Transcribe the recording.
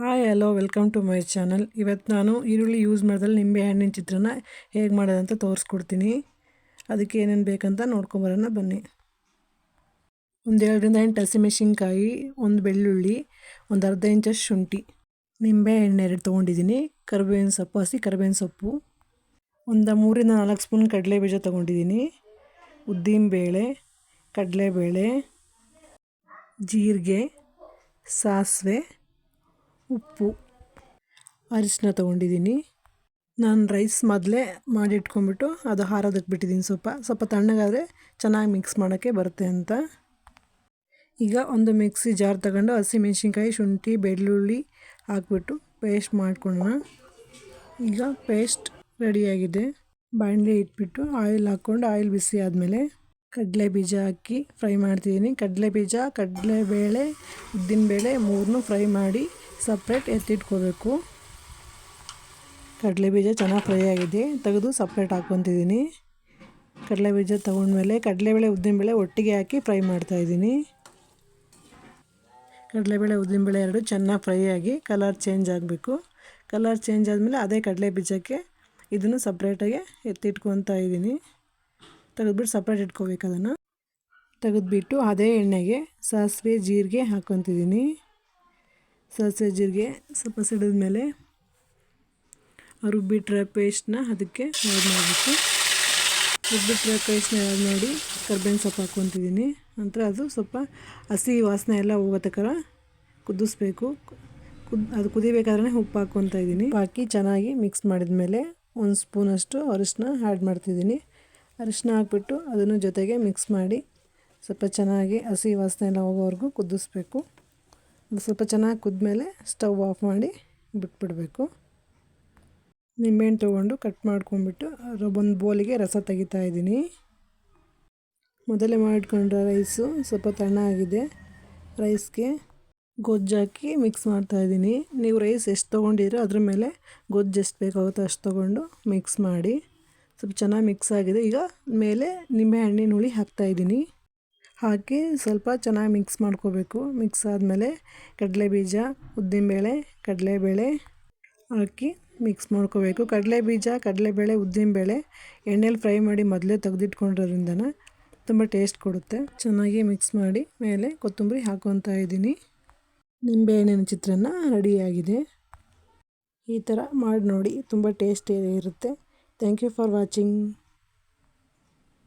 Hi hello welcome to my channel ಇವತ್ತು ನಾನು ಈರುಳ್ಳಿ ಯೂಸ್ ಮಾಡಿದಲ್ಲಿ ನಿಂಬೆ ಹಣ್ಣಿನ ಚಿತ್ರನ ಹೇಗೆ ಮಾಡೋದಂತ ತೋರಿಸ್ಕೊಡ್ತೀನಿ. ಅದಕ್ಕೆ ಏನೇನು ಬೇಕಂತ ನೋಡ್ಕೊಂಬರೋಣ, ಬನ್ನಿ. ಒಂದು ಎರಡರಿಂದ ಎಂಟು ಹಸಿಮೆಣಸಿನ್ಕಾಯಿ, ಒಂದು ಬೆಳ್ಳುಳ್ಳಿ, ಒಂದು ಅರ್ಧ ಇಂಚಷ್ಟು ಶುಂಠಿ. ನಿಂಬೆ ಹಣ್ಣು ಎರಡು ತೊಗೊಂಡಿದ್ದೀನಿ ಕರಿಬೇವಿನ ಸೊಪ್ಪು, ಹಸಿ ಕರಿಬೇವಿನ ಸೊಪ್ಪು. ಒಂದು ಮೂರಿಂದ ನಾಲ್ಕು ಸ್ಪೂನ್ ಕಡಲೆ ಬೀಜ ತೊಗೊಂಡಿದ್ದೀನಿ ಉದ್ದಿನಬೇಳೆ, ಕಡಲೆಬೇಳೆ, ಜೀರಿಗೆ, ಸಾಸಿವೆ ಉಪ್ಪು. ಅರಿಶಿನ ತೊಗೊಂಡಿದ್ದೀನಿ. ನಾನು ರೈಸ್ ಮೊದಲೇ ಮಾಡಿಟ್ಕೊಂಬಿಟ್ಟು ಅದು ಹಾರೋದಕ್ಕೆ ಬಿಟ್ಟಿದ್ದೀನಿ ಸ್ವಲ್ಪ. ಸ್ವಲ್ಪ ತಣ್ಣಗಾದರೆ ಚೆನ್ನಾಗಿ ಮಿಕ್ಸ್ ಮಾಡೋಕ್ಕೆ ಬರುತ್ತೆ ಅಂತ. ಈಗ ಒಂದು ಮಿಕ್ಸಿ ಜಾರ್ ತಗೊಂಡು ಹಸಿಮೆಣ್ಸಿನ್ಕಾಯಿ ಶುಂಠಿ, ಬೆಳ್ಳುಳ್ಳಿ ಹಾಕ್ಬಿಟ್ಟು ಪೇಸ್ಟ್ ಮಾಡ್ಕೊಳ್ಳೋಣ. ಈಗ ಪೇಸ್ಟ್ ರೆಡಿಯಾಗಿದೆ ಬಾಣಲೆ ಇಟ್ಬಿಟ್ಟು ಆಯಿಲ್ ಹಾಕ್ಕೊಂಡು ಆಯಿಲ್ ಬಿಸಿ ಆದಮೇಲೆ ಕಡಲೆ ಬೀಜ ಹಾಕಿ ಫ್ರೈ ಮಾಡ್ತಿದ್ದೀನಿ. ಕಡಲೆ ಬೀಜ ಕಡಲೆಬೇಳೆ ಉದ್ದಿನಬೇಳೆ ಮೂರನ್ನೂ ಫ್ರೈ ಮಾಡಿ ಸಪ್ರೇಟ್ ಎತ್ತಿಟ್ಕೋಬೇಕು. ಕಡಲೆ ಬೀಜ ಚೆನ್ನಾಗಿ ಫ್ರೈ ಆಗಿದೆ. ತೆಗೆದು ಸಪ್ರೇಟ್ ಹಾಕ್ಕೊತಿದ್ದೀನಿ. ಕಡಲೆ ಬೀಜ ತೊಗೊಂಡ್ಮೇಲೆ ಕಡಲೆಬೇಳೆ ಉದ್ದಿನಬೇಳೆ ಒಟ್ಟಿಗೆ ಹಾಕಿ ಫ್ರೈ ಮಾಡ್ತಾಯಿದ್ದೀನಿ ಕಡಲೆಬೇಳೆ ಉದ್ದಿನಬೇಳೆ ಎರಡು ಚೆನ್ನಾಗಿ ಫ್ರೈ ಆಗಿ ಕಲರ್ ಚೇಂಜ್ ಆಗಬೇಕು. ಕಲರ್ ಚೇಂಜ್ ಆದಮೇಲೆ ಅದೇ ಕಡಲೆ ಬೀಜಕ್ಕೆ ಇದನ್ನು ಸಪ್ರೇಟಾಗಿ ಎತ್ತಿಟ್ಕೊತಾ ಇದ್ದೀನಿ. ತೆಗೆದ್ಬಿಟ್ಟು ಸಪ್ರೇಟ್ ಇಟ್ಕೋಬೇಕು ಅದನ್ನು. ತೆಗೆದ್ಬಿಟ್ಟು ಅದೇ ಎಣ್ಣೆಗೆ ಸಾಸಿವೆ, ಜೀರಿಗೆ ಹಾಕ್ಕೊತಿದ್ದೀನಿ. ಸಾಸಿವೆ ಜೀರಿಗೆ ಸ್ವಲ್ಪ ಸಿಡಿದ ಮೇಲೆ ರುಬ್ಬಿಟ್ರೆ ಪೇಸ್ಟ್ನ ಅದಕ್ಕೆ ಆ್ಯಡ್ ಮಾಡಬೇಕು. ರುಬ್ಬಿಟ್ರೆ ಪೇಸ್ಟ್ನ ಆ್ಯಡ್ ಮಾಡಿ ಕರ್ಬೇವಿನ ಸೊಪ್ಪು ಹಾಕ್ಕೊತಿದ್ದೀನಿ. ನಂತರ ಅದು ಸ್ವಲ್ಪ ಹಸಿ ವಾಸನೆ ಎಲ್ಲ ಹೋಗೋ ತನಕ ಕುದಿಸ್ಬೇಕು. ಕುದ್ ಅದು ಕುದಿಬೇಕಾದ್ರೆ ಉಪ್ಪು ಹಾಕ್ಕೊತಾ ಇದ್ದೀನಿ. ಹಾಕಿ ಚೆನ್ನಾಗಿ ಮಿಕ್ಸ್ ಮಾಡಿದ ಮೇಲೆ ಒಂದು ಸ್ಪೂನಷ್ಟು ಅರಿಶಿನ ಆ್ಯಡ್ ಮಾಡ್ತಿದ್ದೀನಿ. ಅರಿಶಿನ ಹಾಕ್ಬಿಟ್ಟು ಅದನ್ನು ಜೊತೆಗೆ ಮಿಕ್ಸ್ ಮಾಡಿ ಸ್ವಲ್ಪ ಚೆನ್ನಾಗಿ ಹಸಿ ವಾಸನೆ ಎಲ್ಲ ಹೋಗೋವರೆಗೂ ಕುದಿಸ್ಬೇಕು. ಸ್ವಲ್ಪ ಚೆನ್ನಾಗಿ ಕುದ್ಮೇಲೆ ಸ್ಟವ್ ಆಫ್ ಮಾಡಿ ಬಿಟ್ಬಿಡಬೇಕು. ನಿಂಬೆಹಣ್ಣು ತೊಗೊಂಡು ಕಟ್ ಮಾಡ್ಕೊಂಡ್ಬಿಟ್ಟು ಒಂದು ಬೋಲಿಗೆ ರಸ ತೆಗಿತಾ ಇದ್ದೀನಿ. ಮೊದಲೇ ಮಾಡಿಕೊಂಡ್ರೆ ರೈಸು ಸ್ವಲ್ಪ ತಣ್ಣಾಗಿದೆ ರೈಸ್ಗೆ ಗೊಜ್ಜಾಕಿ ಮಿಕ್ಸ್ ಮಾಡ್ತಾಯಿದ್ದೀನಿ ನೀವು ರೈಸ್ ಎಷ್ಟು ತೊಗೊಂಡಿದ್ರೋ ಅದ್ರ ಮೇಲೆ ಗೊಜ್ಜು ಎಷ್ಟು ಬೇಕಾಗುತ್ತೋ ಅಷ್ಟು ತೊಗೊಂಡು ಮಿಕ್ಸ್ ಮಾಡಿ. ಸ್ವಲ್ಪ ಚೆನ್ನಾಗಿ ಮಿಕ್ಸ್ ಆಗಿದೆ. ಈಗ ಮೇಲೆ ನಿಂಬೆಹಣ್ಣಿನ ಹುಳಿ ಹಾಕ್ತಾಯಿದ್ದೀನಿ ಹಾಕಿ ಸ್ವಲ್ಪ ಚೆನ್ನಾಗಿ ಮಿಕ್ಸ್ ಮಾಡ್ಕೋಬೇಕು. ಮಿಕ್ಸ್ ಆದಮೇಲೆ ಕಡಲೆ ಬೀಜ ಉದ್ದಿನಬೇಳೆ, ಕಡಲೆಬೇಳೆ ಹಾಕಿ ಮಿಕ್ಸ್ ಮಾಡ್ಕೋಬೇಕು. ಕಡಲೆ ಬೀಜ ಕಡಲೆಬೇಳೆ, ಉದ್ದಿನಬೇಳೆ ಎಣ್ಣೆಲಿ ಫ್ರೈ ಮಾಡಿ ಮೊದಲೇ ತೆಗೆದಿಟ್ಕೊಂಡಿರೋದ್ರಿಂದನೇ ತುಂಬ ಟೇಸ್ಟ್ ಕೊಡುತ್ತೆ. ಚೆನ್ನಾಗಿ ಮಿಕ್ಸ್ ಮಾಡಿ ಮೇಲೆ ಕೊತ್ತಂಬರಿ ಹಾಕೊತಾ ಇದ್ದೀನಿ. ನಿಂಬೆಹಣ್ಣಿನ ಚಿತ್ರಾನ್ನ ರೆಡಿಯಾಗಿದೆ. ಈ ಥರ ಮಾಡಿ ನೋಡಿ, ತುಂಬ ಟೇಸ್ಟಿ ಇರುತ್ತೆ. Thank you for watching